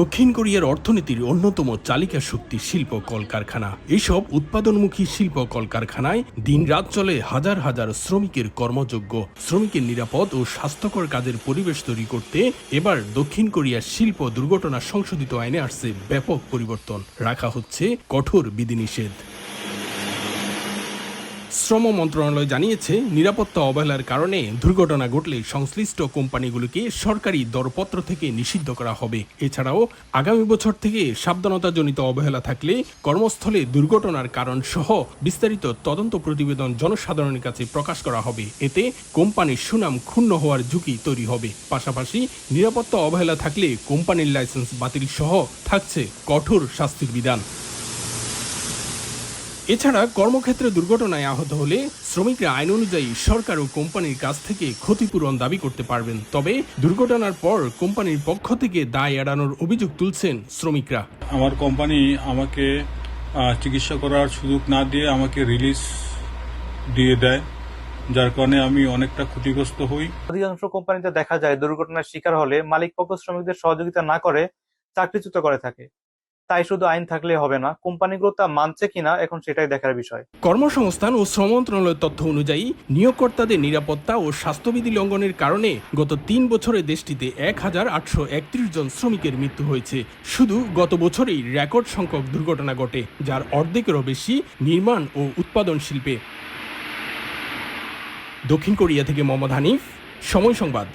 দক্ষিণ কোরিয়ার অর্থনীতির অন্যতম চালিকা শক্তি শিল্প কলকারখানা। এসব উৎপাদনমুখী শিল্প কলকারখানায় দিনরাত চলে হাজার হাজার শ্রমিকের কর্মযোগ্য। শ্রমিকের নিরাপদ ও স্বাস্থ্যকর কাজের পরিবেশ তৈরি করতে এবার দক্ষিণ কোরিয়ার শিল্প দুর্ঘটনা সংশোধিত আইনে আসছে ব্যাপক পরিবর্তন। রাখা হচ্ছে কঠোর বিধিনিষেধ। শ্রম মন্ত্রণালয় জানিয়েছে, নিরাপত্তা অবহেলার কারণে দুর্ঘটনা ঘটলে সংশ্লিষ্ট কোম্পানিগুলোকে সরকারি দরপত্র থেকে নিষিদ্ধ করা হবে। এছাড়াও, আগামী বছর থেকে সাবধানতাজনিত অবহেলা থাকলে কর্মস্থলে দুর্ঘটনার কারণ সহ বিস্তারিত তদন্ত প্রতিবেদন জনসাধারণের কাছে প্রকাশ করা হবে। এতে কোম্পানির সুনাম ক্ষুণ্ণ হওয়ার ঝুঁকি তৈরি হবে। পাশাপাশি, নিরাপত্তা অবহেলা থাকলে কোম্পানির লাইসেন্স বাতিল সহ থাকছে কঠোর শাস্তির বিধান। এছাড়া কর্মক্ষেত্রে দুর্ঘটনায় আহত হলে শ্রমিকরা আইন অনুযায়ী সরকার ও কোম্পানির কাছ থেকে ক্ষতিপূরণ দাবি করতে পারবেন। তবে দুর্ঘটনার পর কোম্পানির পক্ষ থেকে দায় এড়ানোর অভিযোগ তুলছেন শ্রমিকরা। আমার কোম্পানি আমাকে চিকিৎসা করার সুযোগ না দিয়ে আমাকে রিলিজ দিয়ে দেয় যার কারণে আমি অনেকটা ক্ষতিগ্রস্ত হই। অধিকাংশ কোম্পানিতে দেখা যায় দুর্ঘটনার শিকার হলে মালিক পক্ষ শ্রমিকদের সহযোগিতা না করে চাকরিচ্যুত করে থাকে। তাই শুধু আইন থাকলে হবে না, কোম্পানিগুলো তা মানছে কিনা এখন সেটাই দেখার বিষয়। কর্মসংস্থান ও শ্রম মন্ত্রণালয়ের তথ্য অনুযায়ী, নিয়োগকর্তাদের নিরাপত্তা ও স্বাস্থ্যবিধি লঙ্ঘনের কারণে গত তিন বছরে দেশটিতে এক হাজার আটশো একত্রিশ জন শ্রমিকের মৃত্যু হয়েছে। শুধু গত বছরেই রেকর্ড সংখ্যক দুর্ঘটনা ঘটে, যার অর্ধেকেরও বেশি নির্মাণ ও উৎপাদন শিল্পে। দক্ষিণ কোরিয়া থেকে মোহাম্মদ হানিফ, সময় সংবাদ।